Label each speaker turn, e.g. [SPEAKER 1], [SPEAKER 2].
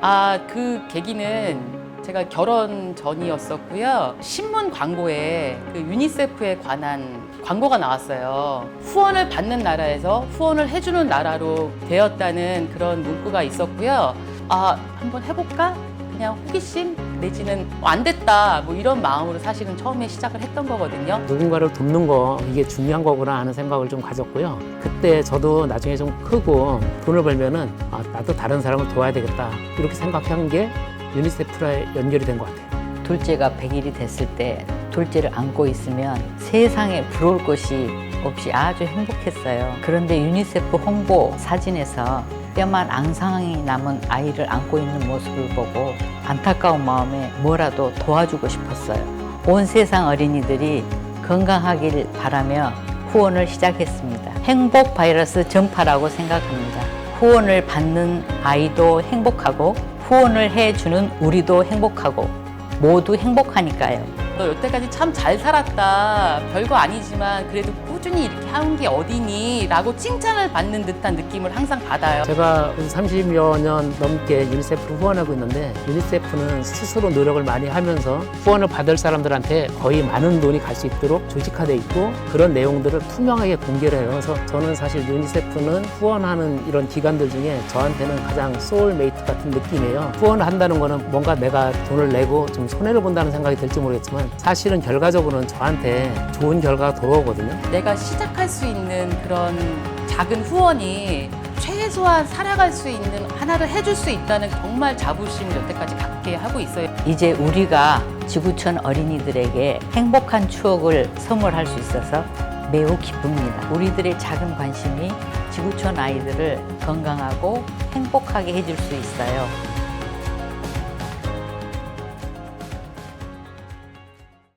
[SPEAKER 1] 아, 그 계기는 제가 결혼 전이었었고요. 신문 광고에 그 유니세프에 관한 광고가 나왔어요. 후원을 받는 나라에서 후원을 해주는 나라로 되었다는 그런 문구가 있었고요. 아, 한번 해볼까? 그냥 호기심 내지는 어, 안 됐다 뭐 이런 마음으로 사실은 처음에 시작을 했던 거거든요.
[SPEAKER 2] 누군가를 돕는 거 이게 중요한 거구나 하는 생각을 좀 가졌고요. 그때 저도 나중에 좀 크고 돈을 벌면은 아, 나도 다른 사람을 도와야 되겠다 이렇게 생각한 게 유니세프랑 연결이 된 것 같아요.
[SPEAKER 3] 둘째가 100일이 됐을 때 둘째를 안고 있으면 세상에 부러울 것이 없이 아주 행복했어요. 그런데 유니세프 홍보 사진에서 뼈만 앙상하게 남은 아이를 안고 있는 모습을 보고 안타까운 마음에 뭐라도 도와주고 싶었어요. 온 세상 어린이들이 건강하길 바라며 후원을 시작했습니다. 행복 바이러스 전파라고 생각합니다. 후원을 받는 아이도 행복하고 후원을 해주는 우리도 행복하고 모두 행복하니까요.
[SPEAKER 1] 너 여태까지 참 잘 살았다. 별거 아니지만 그래도 꾸준히 이렇게 하는 게 어디니? 라고 칭찬을 받는 듯한 느낌을 항상 받아요.
[SPEAKER 2] 제가 30여 년 넘게 유니세프를 후원하고 있는데 유니세프는 스스로 노력을 많이 하면서 후원을 받을 사람들한테 거의 많은 돈이 갈 수 있도록 조직화돼 있고 그런 내용들을 투명하게 공개를 해요. 그래서 저는 사실 유니세프는 후원하는 이런 기관들 중에 저한테는 가장 소울메이트 같은 느낌이에요. 후원을 한다는 거는 뭔가 내가 돈을 내고 좀 손해를 본다는 생각이 들지 모르겠지만 사실은 결과적으로는 저한테 좋은 결과가 돌아오거든요.
[SPEAKER 1] 내가 시작할 수 있는 그런 작은 후원이 최소한 살아갈 수 있는 하나를 해줄 수 있다는 정말 자부심을 여태까지 갖게 하고 있어요.
[SPEAKER 3] 이제 우리가 지구촌 어린이들에게 행복한 추억을 선물할 수 있어서 매우 기쁩니다. 우리들의 작은 관심이 지구촌 아이들을 건강하고 행복하게 해줄 수 있어요.